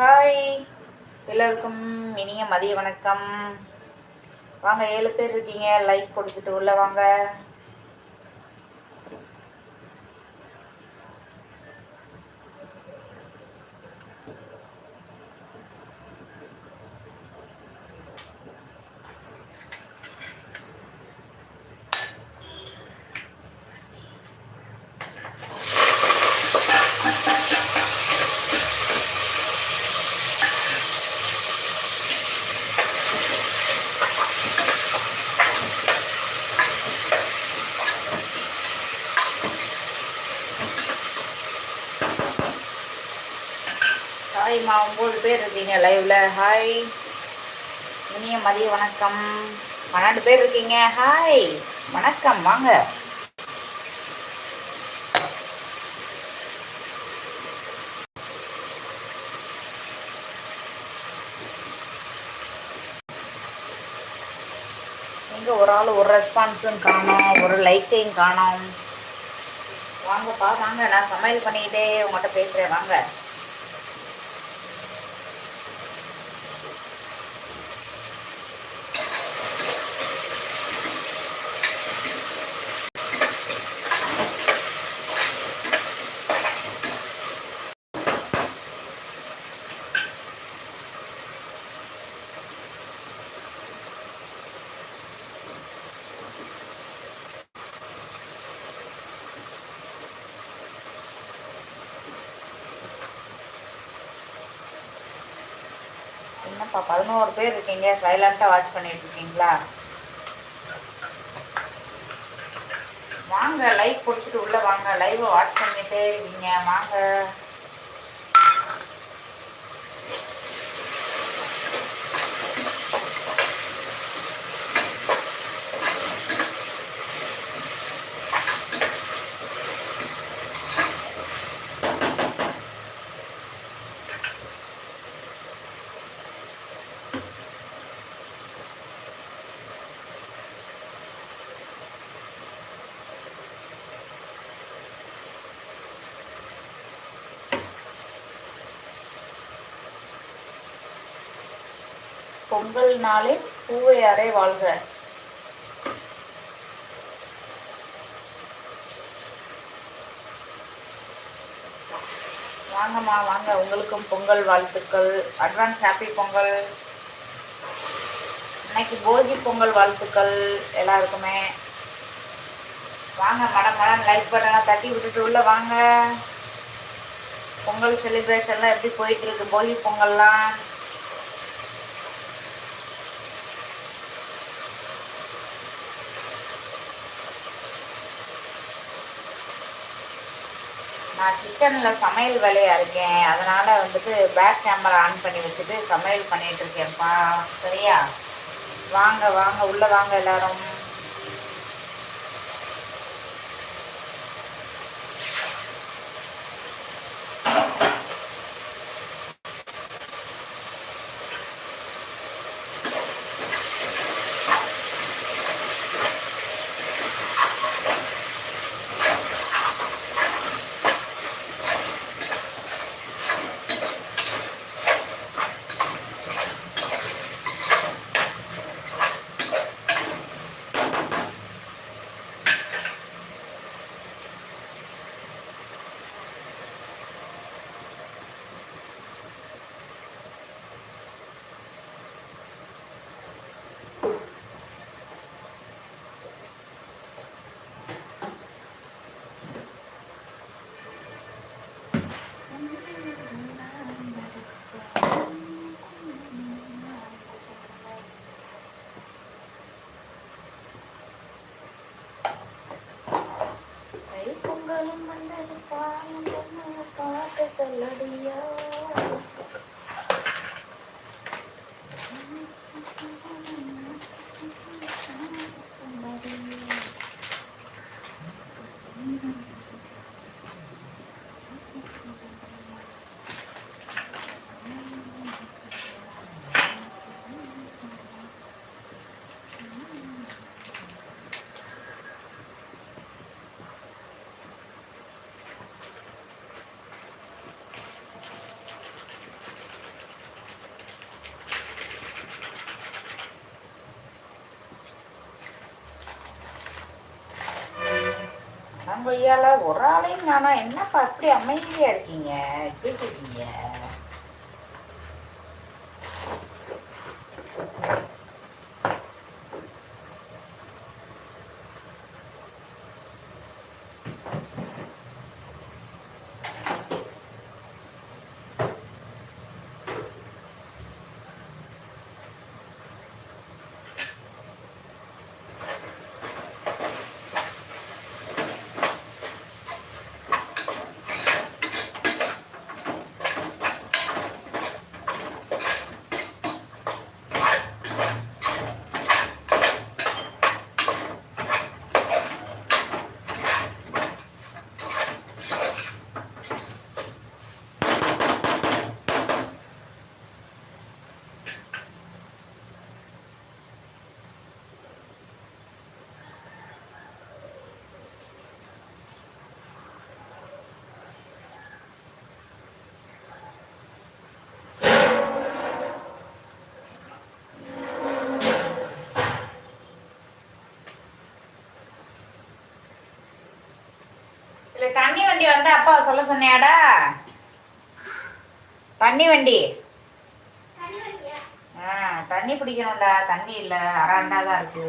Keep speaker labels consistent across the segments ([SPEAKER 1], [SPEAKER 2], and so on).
[SPEAKER 1] Hi. எல்லோருக்கும் இனிய மதிய வணக்கம். வாங்க ஏழு பேர் இருக்கீங்க. லைக் கொடுத்துட்டு உள்ள வாங்க. ஹாய்மா ஒம்பது பேர் இருக்கீங்க லைவ்ல ஹாய் இனிய மதிய வணக்கம். பன்னெண்டு பேர் இருக்கீங்க. ஹாய் வணக்கம். வாங்க. எங்க ஒரு ஆள் ஒரு ரெஸ்பான்ஸும் காணோம். ஒரு லைக்கையும் காணோம். வாங்கப்பா வாங்க. நான் சமையல் பண்ணிக்கிட்டே உங்கள்கிட்ட பேசுகிறேன் வாங்க. என்னப்பா பதினோரு பேர் இருக்கீங்க சைலண்ட்டாக வாட்ச் பண்ணிட்டு இருக்கீங்களா? வாங்க லைவ் பிடிச்சிட்டு உள்ளே வாங்க லைவை வாட்ச் பண்ணிட்டே இருக்கீங்க. வாங்க. பொங்கல் நாளில் பூவை அறை வாழ்க. வாங்கம்மா வாங்க. உங்களுக்கும் பொங்கல் வாழ்த்துக்கள். Advance happy Pongal. இன்னைக்கு போகி பொங்கல் வாழ்த்துக்கள் எல்லாருக்குமே. வாங்க மடம் மடம் லைக் பட்டனை தட்டி விட்டுட்டு உள்ள வாங்க. பொங்கல் செலிப்ரேஷன்லாம் எப்படி போயிட்டு இருக்கு? போகி பொங்கல்லாம். நான் கிச்சனில் சமையல் வேலையாக இருக்கேன். அதனால் வந்துட்டு பேக் கேமரா ஆன் பண்ணி வச்சுட்டு சமையல் பண்ணிகிட்ருக்கேன்ப்பா சரியா? வாங்க வாங்க உள்ளே வாங்க எல்லாரும். அடங்கொய்யால ஒரு ஆளையும் காணா என்னப்பா அப்படி அமைதியா இருக்கீங்க? எப்படி இருக்கீங்க இல்ல தண்ணி வண்டி வந்து அப்பா சொல்ல சொன்னியாடா? தண்ணி வண்டி. ஆ தண்ணி பிடிக்கணும்டா. தண்ணி இல்ல அறாண்டா தான் இருக்கு.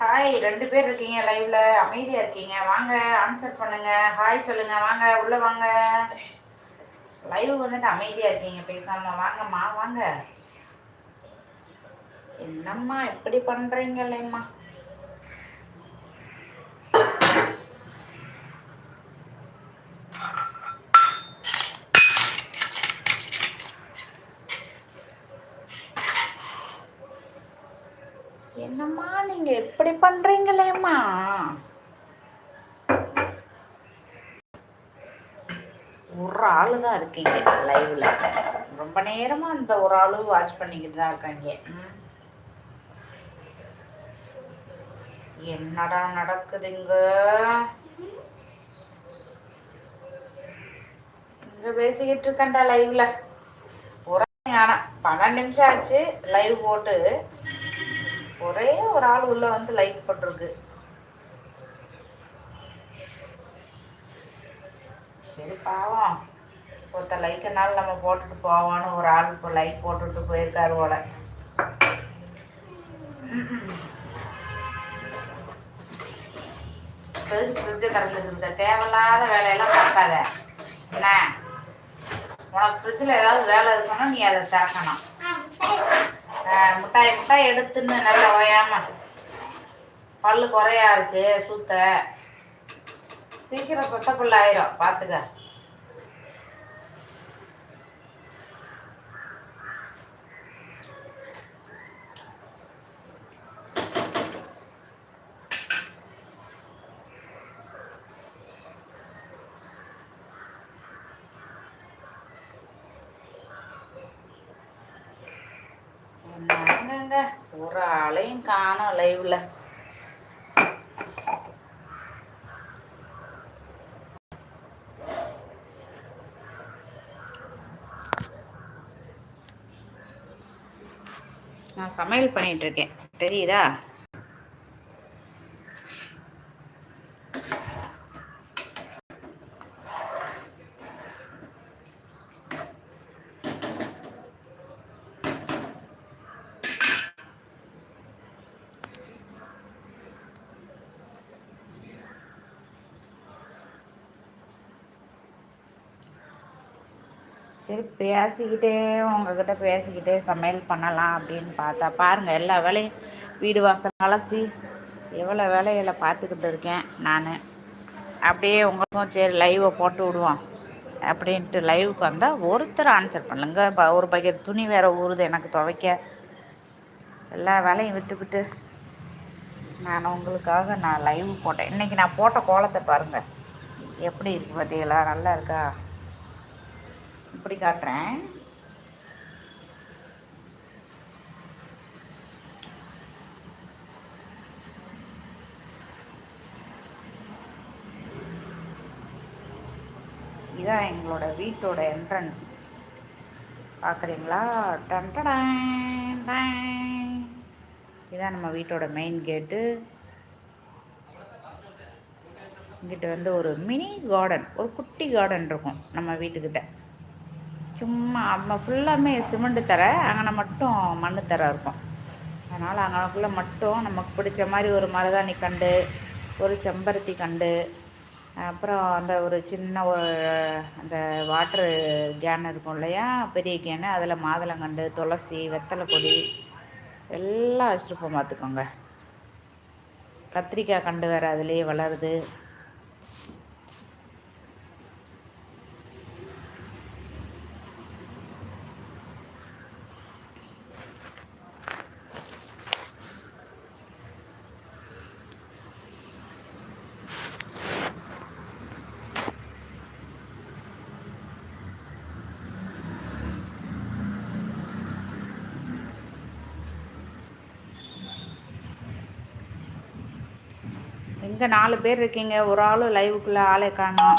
[SPEAKER 1] ஹாய் ரெண்டு பேர் இருக்கீங்க லைவ்ல அமைதியா இருக்கீங்க. வாங்க ஆன்சர் பண்ணுங்க. ஹாய் சொல்லுங்க. வாங்க உள்ள வாங்க. லைவ் வந்துட்டு அமைதியா இருக்கீங்க. பேசாம வாங்கம்மா வாங்க. என்னம்மா இப்படி பண்றீங்களேம்மா என்னம்மா நீங்க எப்படி பண்றீங்களேம்மா? ஒரு ஆளு தான் இருக்கீங்க லைவ்ல ரொம்ப நேரமா அந்த ஒரு ஆளு வாட்ச் பண்ணிக்கிட்டு தான் இருக்காங்க. என்னடா நடக்குதுங்க? இங்க பேசிக்கிட்டு இருக்கேன்டா லைவ்ல ஒரு ஆனா பன்னெண்டு நிமிஷம் ஆச்சு லைவ் போட்டு. ஒரே ஒரு ஆள் உள்ள வந்து லைக் போட்டிருக்கு சரி பாவம். ஒருத்த லைக்கனால நம்ம போட்டுட்டு போவோம்னு ஒரு ஆள் இப்போ லைக் போட்டுட்டு போயிருக்காரு போல. ஃப்ரிட்ஜை திறந்துருக்க தேவையில்லாத வேலையெல்லாம் பார்க்காத. என்ன? உனக்கு ஃப்ரிட்ஜில் ஏதாவது வேலை இருக்கணும்னா நீ அதை திறக்கணும். மிட்டாய் மிட்டாய் எடுத்துன்னு நல்லா ஓயாம. பல்லு குறையா இருக்கு சுத்த. சீக்கிரம் சொத்த பிள்ளை ஆயிரும் பார்த்துக்க எங்க ஒரு ஆளையும் காணோம் லைவில் நான் சமையல் பண்ணிகிட்ருக்கேன் தெரியுதா சரி பேசிக்கிட்டே உங்ககிட்ட பேசிக்கிட்டே சமையல் பண்ணலாம் அப்படின்னு பார்த்தா பாருங்கள் எல்லா வேலையும் வீடு வாசல் அலசி எவ்வளோ வேலையில் பார்த்துக்கிட்டு இருக்கேன் நான். அப்படியே உங்களுக்கும் சரி லைவை போட்டு விடுவோம் அப்படின்ட்டு லைவுக்கு வந்தால் ஒருத்தர் ஆன்சர் பண்ணலங்க. ஒரு பக்கெட் துணி வேறு ஊறுது எனக்கு துவைக்க. எல்லா வேலையும் விட்டுவிட்டு நான் உங்களுக்காக நான் லைவ் போட்டேன். இன்றைக்கி நான் போட்ட கோலத்தை பாருங்கள் எப்படி இருக்குது பார்த்தீங்களா நல்லா இருக்கா? இப்படி காட்டுறேன். இதான் எங்களோட வீட்டோட என்ட்ரன்ஸ் பார்க்குறீங்களா? இதான் நம்ம வீட்டோட மெயின் கேட்டு இங்கிட்ட வந்து ஒரு மினி கார்டன் ஒரு குட்டி கார்டன் இருக்கும் நம்ம வீட்டுக்கிட்ட. சும்மா ஃபுல்லாமே சிமெண்ட்டு தர அங்கே மட்டும் மண் தர இருக்கும். அதனால் அங்கனக்குள்ளே மட்டும் நமக்கு பிடிச்ச மாதிரி ஒரு மருதாணி கண்டு ஒரு செம்பருத்தி கண்டு அப்புறம் அந்த ஒரு சின்ன ஒரு அந்த வாட்ரு கேன் இருக்கும் இல்லையா? பெரிய கேனு அதில் மாதுளங்கண்டு துளசி வெத்தலை கொடி எல்லாம் வச்சுருப்போம் பார்த்துக்கோங்க கத்திரிக்காய் கண்டு வேறு அதுலேயே வளருது. இங்கே நாலு பேர் இருக்கீங்க. ஒரு ஆளும் லைவுக்குள்ளே ஆளே காணும்.